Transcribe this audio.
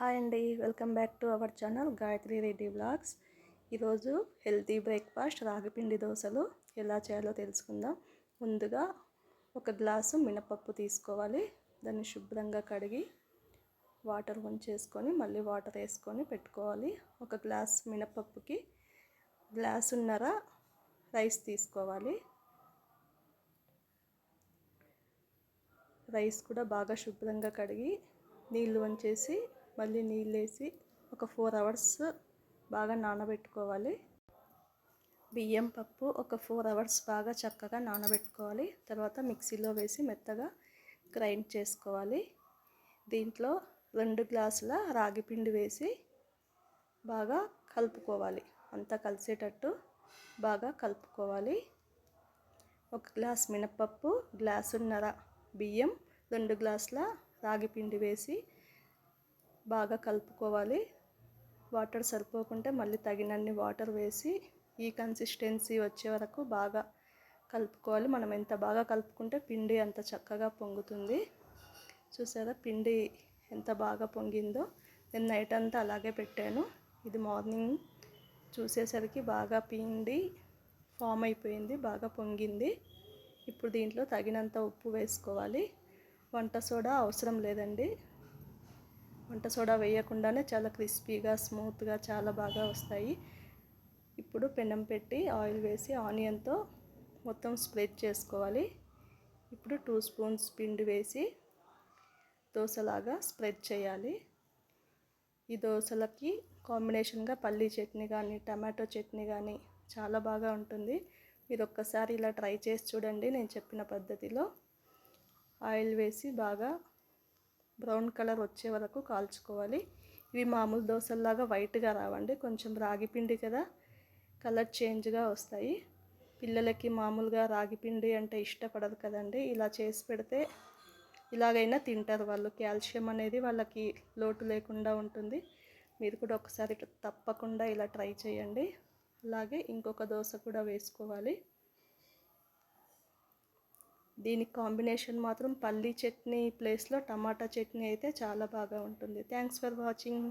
Hi అండి welcome back to our channel Gayathri Reddy blogs ఈరోజు healthy breakfast రాగిపిండి దోశలు ఎలా చేయాలో తెలుసుకుందాం. ముందుగా ఒక గ్లాసు మినపప్పు తీసుకోవాలి. దాన్ని శుభ్రంగా కడిగి వాటర్ వంచేసుకొని మళ్ళీ వాటర్ వేసుకొని పెట్టుకోవాలి. ఒక గ్లాస్ మినపప్పుకి గ్లాసున్నర రైస్ తీసుకోవాలి. రైస్ కూడా బాగా శుభ్రంగా కడిగి నీళ్ళు వంచేసి మళ్ళీ నీళ్ళు వేసి ఒక ఫోర్ అవర్స్ బాగా నానబెట్టుకోవాలి. బియ్యం పప్పు ఒక ఫోర్ అవర్స్ బాగా చక్కగా నానబెట్టుకోవాలి. తర్వాత మిక్సీలో వేసి మెత్తగా గ్రైండ్ చేసుకోవాలి. దీంట్లో రెండు గ్లాసుల రాగి పిండి వేసి బాగా కలుపుకోవాలి. అంతా కలిసేటట్టు బాగా కలుపుకోవాలి. ఒక గ్లాస్ మినపప్పు గ్లాసున్నర బియ్యం రెండు గ్లాసుల రాగి పిండి వేసి బాగా కలుపుకోవాలి. వాటర్ సరిపోకుంటే మళ్ళీ తగినన్ని వాటర్ వేసి ఈ కన్సిస్టెన్సీ వచ్చే వరకు బాగా కలుపుకోవాలి. మనం ఎంత బాగా కలుపుకుంటే పిండి అంత చక్కగా పొంగుతుంది. చూసారా? పిండి ఎంత బాగా పొంగిందో. నేను నైట్ అంతా అలాగే పెట్టాను. ఇది మార్నింగ్ చూసేసరికి బాగా పిండి ఫామ్ అయిపోయింది బాగా పొంగింది. ఇప్పుడు దీంట్లో తగినంత ఉప్పు వేసుకోవాలి. వంట సోడా అవసరం లేదండి. వంట సోడా వేయకుండానే చాలా క్రిస్పీగా స్మూత్గా చాలా బాగా వస్తాయి. ఇప్పుడు పెనం పెట్టి ఆయిల్ వేసి ఆనియన్తో మొత్తం స్ప్రెడ్ చేసుకోవాలి. ఇప్పుడు టూ స్పూన్స్ పిండి వేసి దోశలాగా స్ప్రెడ్ చేయాలి. ఈ దోశలకి కాంబినేషన్గా పల్లీ చట్నీ కానీ టమాటో చట్నీ కానీ చాలా బాగా ఉంటుంది. మీరు ఒక్కసారి ఇలా ట్రై చేసి చూడండి నేను చెప్పిన పద్ధతిలో. ఆయిల్ వేసి బాగా బ్రౌన్ కలర్ వచ్చే వరకు కాల్చుకోవాలి. ఇవి మామూలు దోశల్లాగా వైట్గా రావండి. కొంచెం రాగి పిండి కదా కలర్ చేంజ్గా వస్తాయి. పిల్లలకి మామూలుగా రాగి పిండి అంటే ఇష్టపడదు కదండి. ఇలా చేసి పెడితే ఇలాగైనా తింటారు వాళ్ళు. కాల్షియం అనేది వాళ్ళకి లోటు లేకుండా ఉంటుంది. మీరు కూడా ఒకసారి తప్పకుండా ఇలా ట్రై చేయండి. అలాగే ఇంకొక దోశ కూడా వేసుకోవాలి. దీనికి కాంబినేషన్ మాత్రం పల్లీ చట్నీ ప్లేస్లో టమాటా చట్నీ అయితే చాలా బాగా ఉంటుంది. Thanks for watching.